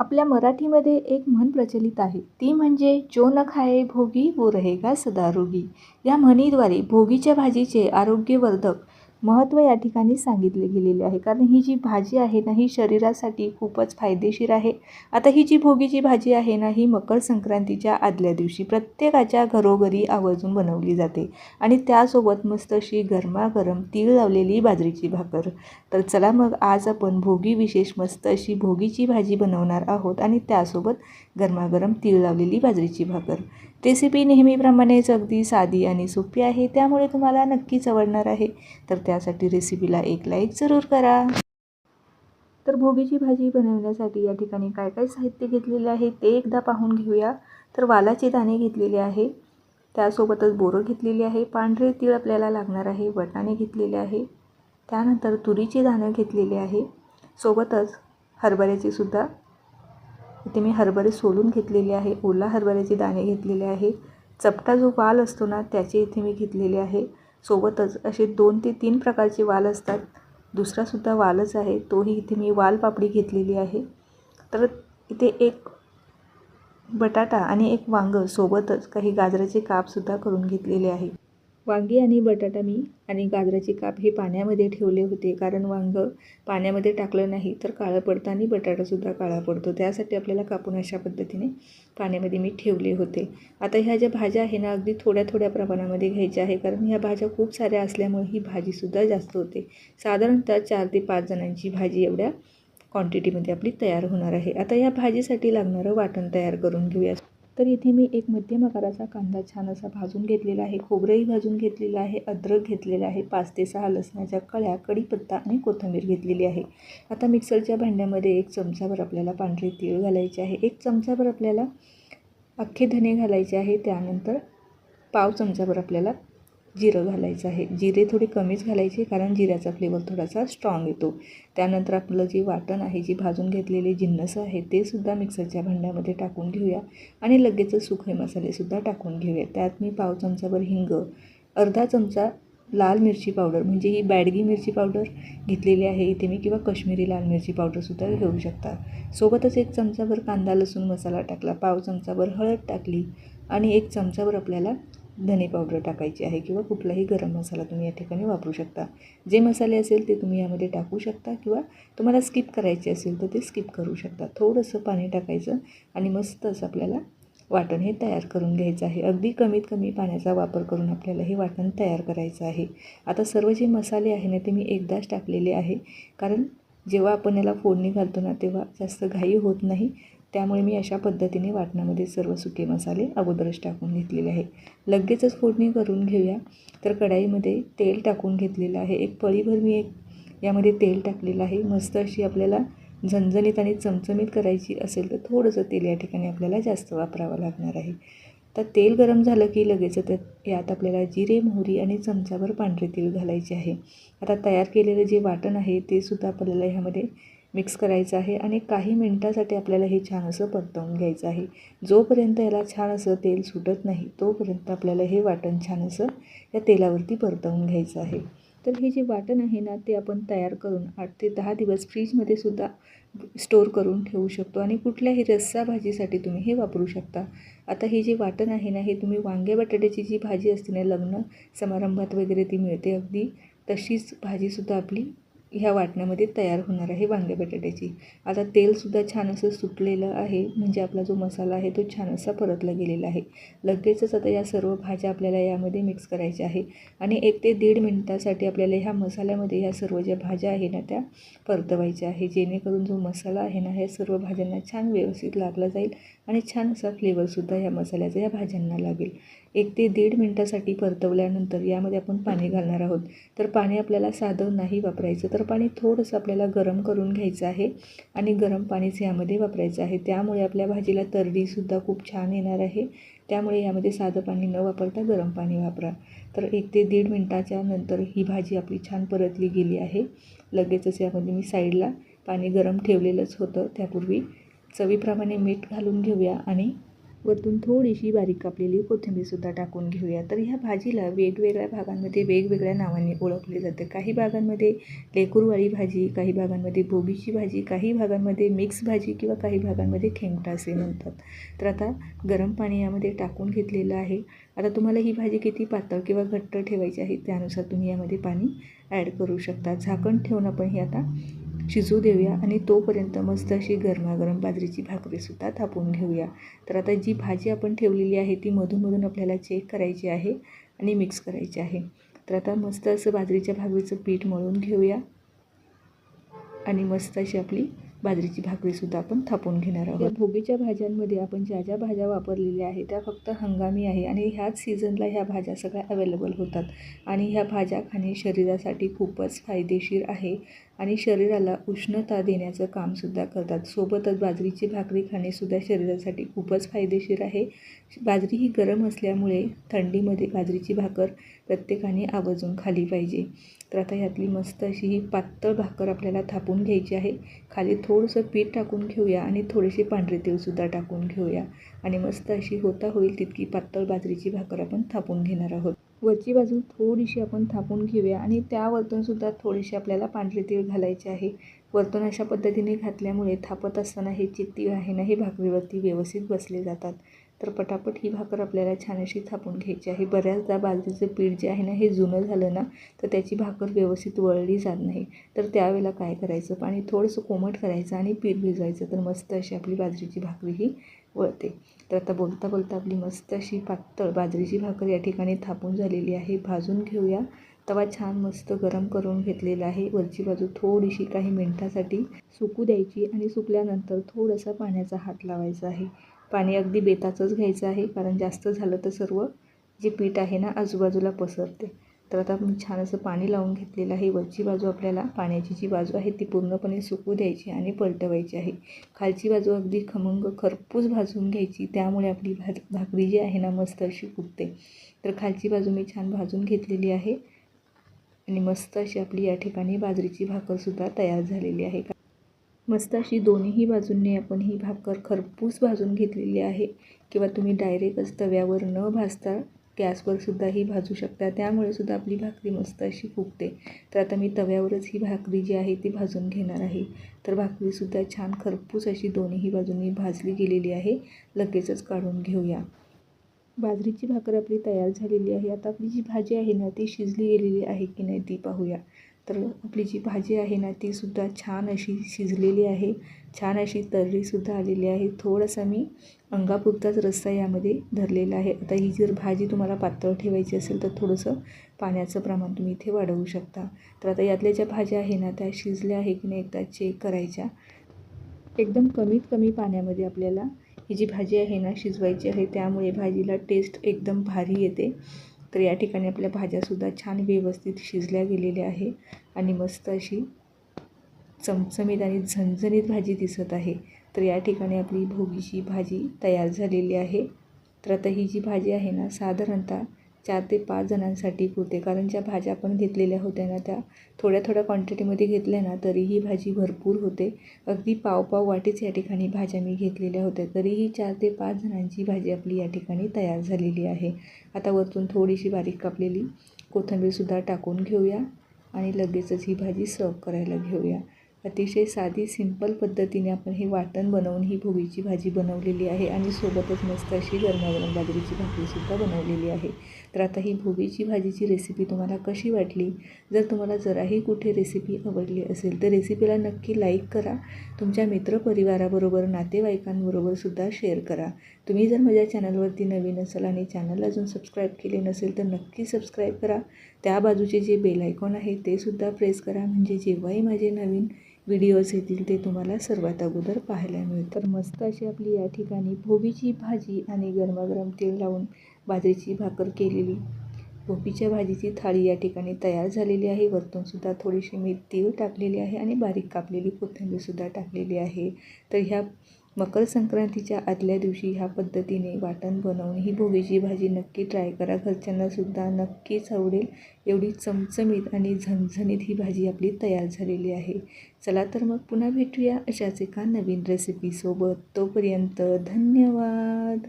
आपल्या मराठीमध्ये एक म्हण प्रचलित आहे. ती म्हणजे जो न खाये भोगी वो रहेगा सदा रोगी या म्हणीद्वारे भोगीच्या भाजीचे आरोग्यवर्धक महत्त्व या ठिकाणी सांगितले गेलेले आहे. कारण ही जी भाजी आहे ना ही शरीरासाठी खूपच फायदेशीर आहे. आता ही जी भोगीची भाजी आहे ना ही मकर संक्रांतीच्या आदल्या दिवशी प्रत्येकाच्या घरोघरी आवर्जून बनवली जाते. आणि त्यासोबत मस्त अशी गरमागरम तीळ लावलेली बाजरीची भाकर. तर चला मग आज आपण भोगी विशेष मस्त अशी भोगीची भाजी बनवणार आहोत आणि त्यासोबत गरमागरम तीळ लावलेली बाजरीची भाकर. रेसिपी नेहमीप्रमाणेच अगदी साधी आणि सोपी आहे त्यामुळे तुम्हाला नक्कीच आवडणार आहे. तर त्यासाठी रेसिपीला एक लाईक जरूर करा. तर भोगीची भाजी बनवण्यासाठी या ठिकाणी काय काय साहित्य घेतलेले आहे ते एकदा पाहून घेऊया. तर वालाचे दाणे घेतलेले आहे त्यासोबतच बोरं घेतलेली आहे पांढरे तीळ आपल्याला लागणार आहे वटाणे घेतलेले आहे त्यानंतर तुरीचे दाणं घेतलेले आहे. सोबतच हरभऱ्याचे सुद्धा इथे मी हरभरे सोलून घेतलेले आहे ओला हरभऱ्याचे दाणे घेतलेले आहे चपटा जो वाल असतो ना त्याचे इथे मी घेतलेले आहे. सोबतच असे दोन ते तीन प्रकारचे वाल असतात. दुसरासुद्धा वालच आहे तोही इथे मी वाल पापडी घेतलेली आहे. तर इथे एक बटाटा आणि एक वांगं सोबतच काही गाजराचे कापसुद्धा करून घेतलेले आहे. वांगी आणि बटाटा मी आणि गाजराचे काप हे पाण्यामध्ये ठेवले होते. कारण वांगं पाण्यामध्ये टाकलं नाही तर काळं पडतं आणि बटाटासुद्धा काळा पडतो. त्यासाठी आपल्याला कापून अशा पद्धतीने पाण्यामध्ये मी ठेवले होते. आता ह्या ज्या भाज्या आहे ना अगदी थोड्या थोड्या प्रमाणामध्ये घ्यायच्या आहे कारण ह्या भाज्या खूप साऱ्या असल्यामुळे ही भाजीसुद्धा जास्त होते. साधारणतः चार ते पाच जणांची भाजी एवढ्या क्वांटिटीमध्ये आपली तयार होणार आहे. आता या भाजीसाठी लागणारं वाटण तयार करून घेऊया. तर इथे मी एक मध्यम आकाराचा कांदा छान असा भाजून घेतलेला आहे. खोबरंही भाजून घेतलेलं आहे. अद्रक घेतलेलं आहे. पाच ते सहा लसणाच्या कळ्या कढीपत्ता आणि कोथिंबीर घेतलेली आहे. आता मिक्सरच्या भांड्यामध्ये एक चमचाभर आपल्याला पांढरे तीळ घालायचे आहे. एक चमचाभर आपल्याला अख्खे धने घालायचे आहे. त्यानंतर पाव चमचाभर आपल्याला जिरं घालायचं आहे. जिरे थोडे कमीच घालायचे कारण जिऱ्याचा फ्लेवर थोडासा स्ट्रॉंग येतो. त्यानंतर आपलं जे वाटण आहे जी भाजून घेतलेले जिन्नस आहे ते सुद्धा मिक्सरच्या भांड्यामध्ये टाकून घेऊया. आणि लगेचच सुखे मसालेसुद्धा टाकून घेऊया. त्यात मी पाव चमचाभर हिंग अर्धा चमचा लाल मिरची पावडर म्हणजे ही बॅडगी मिरची पावडर घेतलेली आहे इथे मी किंवा कश्मीरी लाल मिरची पावडरसुद्धा घेऊ शकता. सोबतच एक चमचाभर कांदा लसूण मसाला टाकला. पाव चमचाभर हळद टाकली आणि एक चमचाभर आपल्याला धने पावडर टाकायची आहे किंवा कुठलाही गरम मसाला तुम्ही या ठिकाणी वापरू शकता. जे मसाले असेल ते तुम्ही यामध्ये टाकू शकता किंवा तुम्हाला स्किप करायचे असेल तर ते स्किप करू शकता. थोडंसं पाणी टाकायचं आणि मस्त असं आपल्याला वाटण हे तयार करून घ्यायचं आहे. अगदी कमीत कमी पाण्याचा वापर करून आपल्याला हे वाटण तयार करायचं आहे. आता सर्व जे मसाले आहे ना ते मी एकदाच टाकलेले आहे. कारण जेव्हा आपण याला फोडणी घालतो ना तेव्हा जास्त घाई होत नाही. त्यामुळे मी अशा पद्धतीने वाटणामध्ये सर्व सुके मसाले अगोदरच टाकून घेतलेले आहे. लगेचच फोडणी करून घेऊया. तर कढाईमध्ये तेल टाकून घेतलेलं आहे. एक पळीभर मी एक यामध्ये तेल टाकलेलं आहे. मस्त अशी आपल्याला झणझणीत आणि चमचमीत करायची असेल तर थोडंसं तेल या ठिकाणी आपल्याला जास्त वापरावं लागणार आहे. तर तेल गरम झालं की लगेच त्यात यात आपल्याला जिरे मोहरी आणि चमचाभर पांढरे तेल घालायचे आहे. आता तयार केलेलं जे वाटण आहे ते सुद्धा आपल्याला ह्यामध्ये मिक्स करायचं आहे आणि काही मिनटासाठी आपल्याला हे छान असं परतवून घ्यायचं आहे. जोपर्यंत याला छान असं तेल सुटत नाही तोपर्यंत आपल्याला हे वाटण छान असं या तेलावरती परतवून घ्यायचं आहे. तर हे जे वाटण आहे ना ते आपण तयार करून आठ ते दहा दिवस फ्रीजमध्ये सुद्धा स्टोअर करून ठेवू शकतो आणि कुठल्याही रस्सा भाजीसाठी तुम्ही हे वापरू शकता. आता हे जे वाटण आहे ना हे तुम्ही वांगे बटाट्याची जी भाजी असते ना लग्न समारंभात वगैरे ती मिळते अगदी तशीच भाजीसुद्धा आपली ह्या वाटण्यामध्ये तयार होणार आहे वांगे बटाट्याची. आता तेलसुद्धा छान असं सुटलेलं आहे. म्हणजे आपला जो मसाला आहे तो छान असा परतला गेलेला आहे. लगेचच आता या सर्व भाज्या आपल्याला यामध्ये मिक्स करायच्या आहे. आणि एक ते दीड मिनटासाठी आपल्याला ह्या मसाल्यामध्ये ह्या सर्व ज्या भाज्या आहे ना त्या परतवायच्या आहे. जेणेकरून जो मसाला आहे ना ह्या सर्व भाज्यांना छान व्यवस्थित लागला जाईल आणि छान असा फ्लेवरसुद्धा ह्या मसाल्याचा या भाज्यांना लागेल. एक ते दीड मिनटासाठी परतवल्यानंतर यामध्ये आपण पाणी घालणार आहोत. तर पाणी आपल्याला साधं नाही वापरायचं तर पाणी थोडंसं आपल्याला गरम करून घ्यायचं आहे आणि गरम पाणीच यामध्ये वापरायचं आहे. त्यामुळे आपल्या भाजीला तरडीसुद्धा खूप छान येणार आहे. त्यामुळे यामध्ये साधं पाणी न वापरता गरम पाणी वापरा. तर एक ते दीड मिनटाच्या नंतर ही भाजी आपली छान परतली गेली आहे. लगेचच यामध्ये मी साईडला पाणी गरम ठेवलेलंच होतं. त्यापूर्वी चवीप्रमाणे मीठ घालून घेऊया आणि वरतून थोडीशी बारीक कापलेली कोथिंबीरसुद्धा टाकून घेऊया. तर ह्या भाजीला वेगवेगळ्या भागांमध्ये वेगवेगळ्या नावांनी ओळखले जाते. काही भागांमध्ये लेकूरवाळी भाजी काही भागांमध्ये भोगीची भाजी काही भागांमध्ये मिक्स भाजी किंवा काही भागांमध्ये खेंगटा असे म्हणतात. तर आता गरम पाणी यामध्ये टाकून घेतलेलं आहे. आता तुम्हाला ही भाजी किती पातळ किंवा घट्ट ठेवायची आहे त्यानुसार तुम्ही यामध्ये पाणी ॲड करू शकता. झाकण ठेवून आपण ही आता शिजू देऊया आणि तोपर्यंत मस्त अशी गरमागरम बाजरीची भाकरीसुद्धा थापून घेऊया. तर आता जी भाजी आपण ठेवलेली आहे ती मधूनमधून आपल्याला चेक करायची आहे आणि मिक्स करायची आहे. तर आता मस्त असं बाजरीच्या भाकरीचं पीठ मळून घेऊया आणि मस्त अशी आपली बाजरीची भाकरीसुद्धा आपण थापून घेणार आहोत. भोगीच्या भाज्यांमध्ये आपण ज्या ज्या भाज्या वापरलेल्या आहेत त्या फक्त हंगामी आहे आणि ह्याच सीझनला ह्या भाज्या सगळ्या अवेलेबल होतात. आणि ह्या भाज्या खाणे शरीरासाठी खूपच फायदेशीर आहे आणि शरीराला उष्णता देण्याचं कामसुद्धा करतात. सोबतच बाजरीची भाकरी खाणेसुद्धा शरीरासाठी खूपच फायदेशीर आहे. बाजरी ही गरम असल्यामुळे थंडीमध्ये बाजरीची भाकर प्रत्येकाने आवर्जून खाली पाहिजे. तर आता यातली मस्त अशी ही पातळ भाकर आपल्याला थापून घ्यायची आहे. खाली थोडंसं पीठ टाकून घेऊया आणि थोडेसे पांढरे तेलसुद्धा टाकून घेऊया. आणि मस्त अशी होता होईल तितकी पातळ बाजरीची भाकर आपण थापून घेणार आहोत. वरची बाजू थोडीशी आपण थापून घेऊया आणि त्या थोडीशी आपल्याला पांढरे तीळ घालायचे आहे. वरतून अशा पद्धतीने घातल्यामुळे थापत असताना हे जे तीळ आहे ना हे भाकरीवरती व्यवस्थित बसले जातात. तर पटापट ही भाकर आपल्याला छान अशी थापून घ्यायची आहे. बऱ्याचदा बाजरीचं पीठ जे आहे ना हे जुनं झालं ना तर त्याची भाकर व्यवस्थित वळली जात नाही. तर त्यावेळेला काय करायचं? पाणी थोडंसं कोमट करायचं आणि पीठ भिजवायचं. तर मस्त अशी आपली बाजरीची भाकरी ही वळते. तर आता बोलता बोलता आपली मस्त अशी पातळ बाजरीची भाकर या ठिकाणी थापून झालेली आहे. भाजून घेऊया. तवा छान मस्त गरम करून घेतलेला आहे. वरची बाजू थोडीशी काही मिनटासाठी सुकू द्यायची आणि सुकल्यानंतर थोडासा पाण्याचा हात लावायचा आहे. पाणी अगदी बेताचंच घ्यायचं आहे कारण जास्त झालं तर सर्व जे पीठ आहे ना आजूबाजूला पसरते. तर आता मी छान असं पाणी लावून घेतलेलं आहे. वरची बाजू आपल्याला पाण्याची जी बाजू आहे ती पूर्णपणे सुकू द्यायची आणि पलटवायची आहे. खालची बाजू अगदी खमंग खरपूस भाजून घ्यायची. त्यामुळे आपली भा भाकरी जी आहे ना मस्त अशी फुगते. तर खालची बाजू मी छान भाजून घेतलेली आहे. आणि मस्त अशी आपली या ठिकाणी बाजरीची भाकरसुद्धा तयार झालेली आहे. का मस्त अशी दोन्हीही बाजूंनी आपण ही भाकर खरपूस भाजून घेतलेली आहे. किंवा तुम्ही डायरेक्टच तव्यावर न भाजता गॅसवर सुद्धा ही भाजू शकता. त्यामुळे सुद्धा आपली भाकरी मस्त अशी फुगते. तर आता मी तव्यावरच ही भाकरी जी आहे ती भाजून घेणार आहे. तर भाकरीसुद्धा छान खरपूस अशी दोन्हीही बाजूंनी भाजली गेलेली आहे. लगेचच काढून घेऊया. बाजरीची भाकर आपली तयार झालेली आहे. आता आपली जी भाजी आहे ना ती शिजली गेलेली आहे की नाही ती पाहूया. तर आपली जी भाजी आहे ना तीसुद्धा छान अशी शिजलेली आहे. छान अशी तर्रीसुद्धा आलेली आहे. थोडासा मी अंगापुरताच रस्सा यामध्ये धरलेला आहे. आता ही जर भाजी तुम्हाला पातळ ठेवायची असेल तर थोडंसं पाण्याचं प्रमाण तुम्ही इथे वाढवू शकता. तर आता यातल्या ज्या भाज्या आहे ना त्या शिजल्या आहे की नाही एकदा चेक करायच्या. एकदम कमीत कमी पाण्यामध्ये आपल्याला ही जी भाजी आहे ना शिजवायची आहे त्यामुळे भाजीला टेस्ट एकदम भारी येते. तर या ठिकाणी आपल्या भाज्यासुद्धा छान व्यवस्थित शिजल्या गेलेल्या आहे आणि मस्त अशी चमचमीत आणि झणझणीत भाजी दिसत आहे. तर या ठिकाणी आपली भोगीची भाजी तयार झालेली आहे. तर आता ही जी भाजी आहे ना साधारणतः चार ते पाच जणांसाठी पुरते. कारण ज्या भाज्या आपण घेतलेल्या होत्या ना त्या थोड्या थोड्या क्वांटिटीमध्ये घेतल्या ना तरीही भाजी भरपूर होते. अगदी पाव पाव वाटेच या ठिकाणी भाज्या मी घेतलेल्या होत्या. तरीही चार ते पाच जणांची भाजी आपली या ठिकाणी तयार झालेली आहे. आता वरतून थोडीशी बारीक कापलेली कोथिंबीरसुद्धा टाकून घेऊया आणि लगेचच ही भाजी सर्व करायला घेऊया. अतिशय साधी सिंपल पद्धतीने आपण हे वाटण बनवून ही भोगीची भाजी बनवलेली आहे आणि सोबतच मस्त अशी गरमागरम बाजरीची भाकरीसुद्धा बनवलेली आहे. तर आता ही भोगीची भाजीची रेसिपी तुम्हाला कशी वाटली? जर तुम्हाला जराही कुठे रेसिपी आवडली असेल तर रेसिपीला नक्की लाईक करा. तुमच्या मित्रपरिवाराबरोबर नातेवाईकांबरोबर सुद्धा शेअर करा. तुम्ही जर माझ्या चॅनलवरती नवीन असाल आणि चॅनल अजून सबस्क्राईब केले नसेल तर नक्की सबस्क्राईब करा. त्या बाजूचे जे बेल आयकॉन आहे ते सुद्धा प्रेस करा. म्हणजे जेव्हाही माझे नवीन व्हिडिओज येतील ते तुम्हाला सर्वात अगोदर पाहायला मिळेल. तर मस्त अशी आपली या ठिकाणी भोबीची भाजी आणि गरमागरम तेल लावून बाजरीची भाकर केलेली. भोपीच्या भाजीची थाळी या ठिकाणी तयार झालेली आहे. वरतूनसुद्धा थोडीशी मी तीळ टाकलेली आहे आणि बारीक कापलेली कोथिंबीरसुद्धा टाकलेली आहे. तर ह्या मकर संक्रांतीच्या आदल्या दिवशी ह्या पद्धतीने वाटण बनवून ही भोगीची भाजी नक्की ट्राय करा. घरच्यांनासुद्धा नक्कीच आवडेल एवढी चमचमीत आणि झणझणीत ही भाजी आपली तयार झालेली आहे. चला तर मग पुन्हा भेटूया अशाच एका नवीन रेसिपीसोबत तोपर्यंत धन्यवाद!